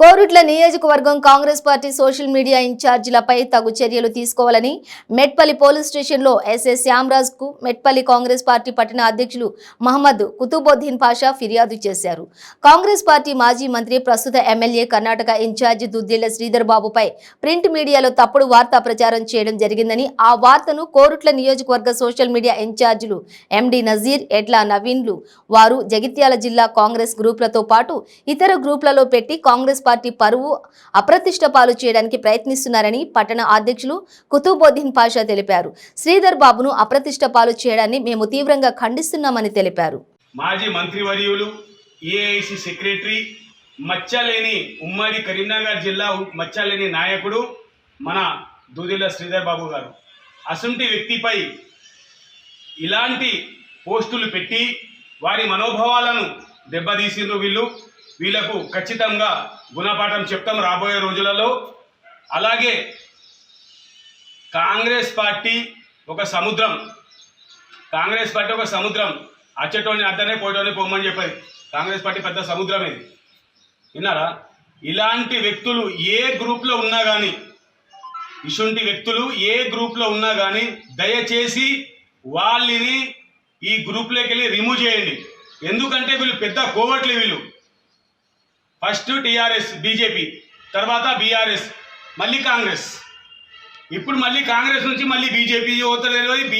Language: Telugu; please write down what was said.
కోరుట్ల నియోజకవర్గం కాంగ్రెస్ పార్టీ సోషల్ మీడియా ఇన్ఛార్జీలపై తగు చర్యలు తీసుకోవాలని మెట్పల్లి పోలీస్ స్టేషన్లో ఎస్ఎస్ శ్యామరాజ్కు మెట్పల్లి కాంగ్రెస్ పార్టీ పట్టణ అధ్యక్షులు మహమ్మద్ కుతుబుద్దీన్ పాషా ఫిర్యాదు చేశారు. కాంగ్రెస్ పార్టీ మాజీ మంత్రి ప్రస్తుత ఎమ్మెల్యే కర్ణాటక ఇన్ఛార్జి దుద్దిళ్ళ శ్రీధర్ బాబుపై ప్రింట్ మీడియాలో తప్పుడు వార్తా ప్రచారం చేయడం జరిగిందని ఆ వార్తను కోరుట్ల నియోజకవర్గ సోషల్ మీడియా ఇన్ఛార్జీలు ఎండి నజీర్ ఎడ్లా నవీన్లు వారు జగిత్యాల జిల్లా కాంగ్రెస్ గ్రూపులతో పాటు ఇతర గ్రూపులలో పెట్టి కాంగ్రెస్ పార్టీ పరువు అప్రతిష్ట పాలు చేయడానికి ప్రయత్నిస్తున్నారని పట్టణ అధ్యక్షులు కుతుబోద్దీన్ పాషా తెలిపారు. శ్రీధర్ బాబును అప్రతిష్ట పాలు చేయడాన్ని మేము తీవ్రంగా ఖండిస్తున్నామని తెలిపారు. మాజీ మంత్రివర్యులు ఏఐసి సెక్రటరీ మచ్చలేని ఉమ్మడి కరీంనగర్ జిల్లా మచ్చలేని నాయకుడు మన దూదిల శ్రీధర్ బాబు గారు. అసంటి వ్యక్తిపై ఇలాంటి పోస్టులు పెట్టి వారి మనోభావాలను దెబ్బతీసిండ్రు వీళ్ళు. వీళ్ళకు ఖచ్చితంగా గుణపాఠం చెప్తాం రాబోయే రోజులలో. అలాగే కాంగ్రెస్ పార్టీ ఒక సముద్రం. కాంగ్రెస్ పార్టీ ఒక సముద్రం. అచ్చటోని అద్దనే పోయటోని పొమ్మని చెప్పేది. కాంగ్రెస్ పార్టీ పెద్ద సముద్రం ఇది. విన్నారా? ఇలాంటి వ్యక్తులు ఏ గ్రూప్లో ఉన్నా కానీ ఇటువంటి వ్యక్తులు ఏ గ్రూప్లో ఉన్నా కానీ దయచేసి వాళ్ళని ఈ గ్రూప్లోకి వెళ్ళి రిమూవ్ చేయండి. ఎందుకంటే వీళ్ళు పెద్ద కోవట్లు వీళ్ళు. ఫస్ట్ టీఆర్ఎస్ బీజేపీ తర్వాత బీఆర్ఎస్ మళ్ళీ కాంగ్రెస్. ఇప్పుడు మళ్ళీ కాంగ్రెస్ నుంచి మళ్ళీ బీజేపీ పోతుంది తెలియదు